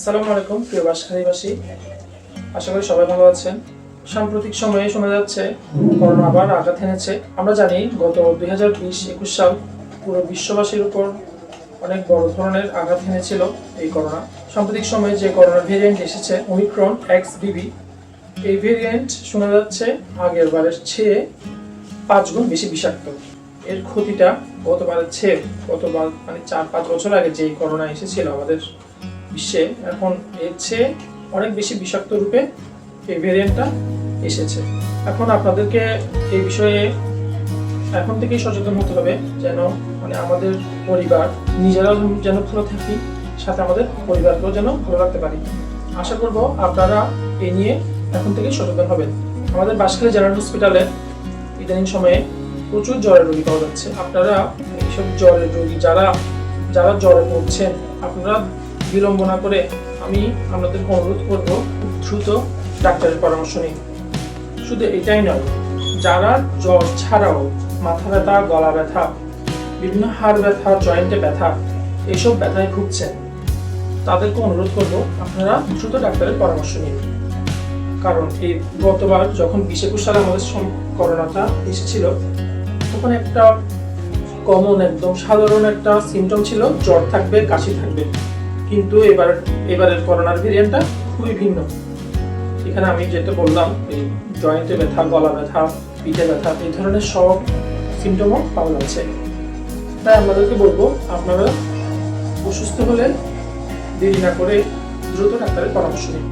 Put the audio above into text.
আসসালামু আলাইকুম, প্রিয় বাসখালীবাসী আশা করি সবাই ভালো আছেন। সাম্প্রতিক সময়ে শোনা যাচ্ছে, করোনা আবার আঘাত এনেছে। আমরা জানি গত দুই হাজার বিশ একুশ সাল পুরো বিশ্ববাসীর উপর অনেক বড় ধরনের আঘাত এনেছিল এই করোনা। সাম্প্রতিক সময়ে যে করোনা ভেরিয়েন্ট এসেছে ওমিক্রন এক্স বিবি এই ভেরিয়েন্ট শোনা যাচ্ছে আগের বারের চেয়ে পাঁচ গুণ বেশি বিষাক্ত। এর ক্ষতিটা গতবারের চেয়ে গতবার মানে চার পাঁচ বছর আগে যেই করোনা এসেছিল আমাদের বিশ্বে এখন এর চেয়ে অনেক বেশি বিষাক্ত রূপে এই ভেরিয়েন্টটা এসেছে। এখন আপনাদেরকে এই বিষয়ে এখন থেকেই সচেতন হতে হবে যেন মানে আমাদের পরিবার, নিজেরাও যেন ভালো থাকি, সাথে আমাদের পরিবারকেও যেন ভালো রাখতে পারি। আশা করব আপনারা এ নিয়ে এখন থেকেই সচেতন হবেন। আমাদের বাসখালী জেনারেল হসপিটালে ইদানিং সময়ে প্রচুর জ্বরের রোগী পাওয়া যাচ্ছে। আপনারা এইসব জ্বরের রোগী যারা যারা জ্বরে পড়ছেন আপনারা বিলম্ব না করে আমি আপনাদেরকে অনুরোধ করব, দ্রুত ডাক্তারের পরামর্শ নিন। শুধু এটাই নয়, যারা জ্বর ছাড়াও মাথা ব্যথা, গলা ব্যথা, বিভিন্ন হাড় ব্যথা, জয়েন্টে ব্যথা এইসব ব্যথায় ভুগছেন, তাদেরকে অনুরোধ করব আপনারা দ্রুত ডাক্তারের পরামর্শ নিন। কারণ এই গতবার যখন বিশ একুশ সালে আমাদের করোনাটা এসেছিল, তখন একটা কমন একদম সাধারণ একটা সিমটম ছিল, জ্বর থাকবে, কাশি থাকবে। কিন্তু এবার, এবারের করোনার ভেরিয়েন্টটা খুবই ভিন্ন। এখানে আমি যেটা বললাম, এই জয়েন্টে ব্যথা, গলা ব্যথা, পিঠে ব্যথা, এই ধরনের সব সিমটমও পাওয়া যাচ্ছে। তাই আপনাদেরকে বলব, আপনারা অসুস্থ হলে দেরি না করে দ্রুত ডাক্তারের পরামর্শ নিন।